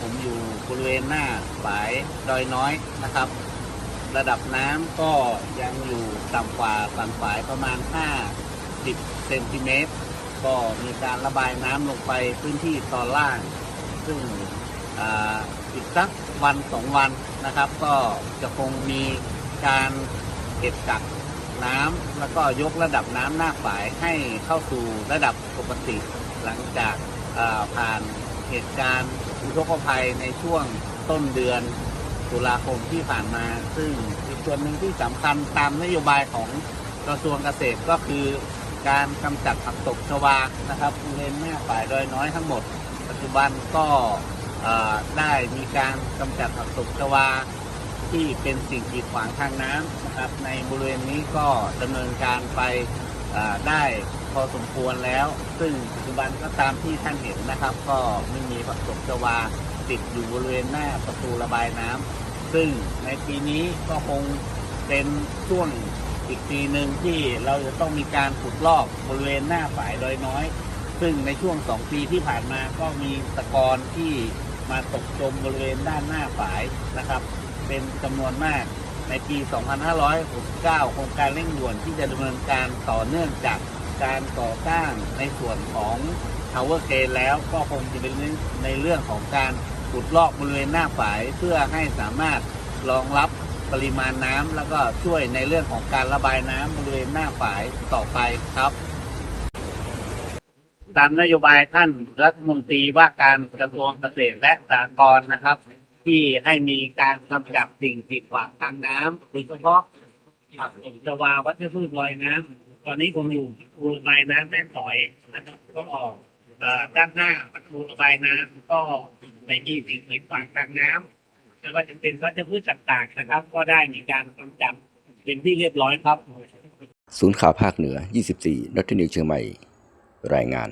ผมอยู่บริเวณหน้าฝายดอยน้อยนะครับ ระดับน้ำก็ยังอยู่ต่ำกว่าสันฝายประมาณ 50 เซนติเมตร ก็มีการระบายน้ำลงไปพื้นที่ตอนล่าง ซึ่งอาอีกสักวันสองวันนะครับ ก็จะคงมีการเก็บกักน้ำแล้วก็ยกระดับน้ำหน้าฝายให้เข้าสู่ระดับปกติหลังจากผ่านเหตุการณ์ อุทกภัยในช่วงต้นเดือนตุลาคมที่ผ่านมา ซึ่งอีกส่วนหนึ่งที่สำคัญตามนโยบายของกระทรวงเกษตรก็คือ การกำจัดผักตบชวานะครับบริเวณหน้าฝ่ายดอยน้อยทั้งหมด ปัจจุบันก็ได้มีการกำจัดผักตบชวาที่เป็นสิ่งกีดขวางทางน้ำนะครับ ในบริเวณนี้ก็ดำเนินการไป ได้พอสมควรแล้ว ซึ่งปัจจุบันก็ตามที่ท่านเห็นนะครับ ก็ไม่มีผักตบชวาติดอยู่บริเวณหน้าประตูระบายน้ำซึ่งในปีนี้ก็คงเป็นช่วงอีกปีหนึ่งที่เราจะต้องมีการขุดลอกบริเวณหน้าฝายดอยน้อย ซึ่งในช่วงสองปีที่ผ่านมาก็มีตะกอนที่มาตกจมบริเวณด้านหน้าฝายนะครับ เป็นจำนวนมาก ในปี 2569 โครงการเร่งด่วนที่จะดำเนินการต่อเนื่องจากการก่อสร้างในส่วนของ Tower c a n แล้วก็คงจะเป็นในเรื่องของการขุดลอกบริเวณหน้าฝาย เพื่อให้สามารถรองรับปริมาณน้ำแล้วก็ช่วยในเรื่องของการระบายน้ำบริเวณหน้าฝายต่อไปครับตามนโยบายท่านรัฐมนตรีว่าการกระทรวงเกษตรและสหกรณ์นะครับ ที่ให้มีการกำจัดสิ่งกีดขวางทางน้ำโดยเฉพาะผักตบชวาวัชพืชลอยน้ำตอนนี้ผมอยู่ประตูระบายน้ำแม่สอยนะครับก็ออกด้านหน้าประตูระบายน้ำก็ไม่มีสิ่งกีดขวางทางน้ำไม่ว่าจะเป็นวัชพืชต่างๆนะครับ ก็ได้มีการกำจัดเป็นที่เรียบร้อยครับ ศูนย์ข่าวภาคเหนือ 24รัฐนิวเชียงใหม่ รายงาน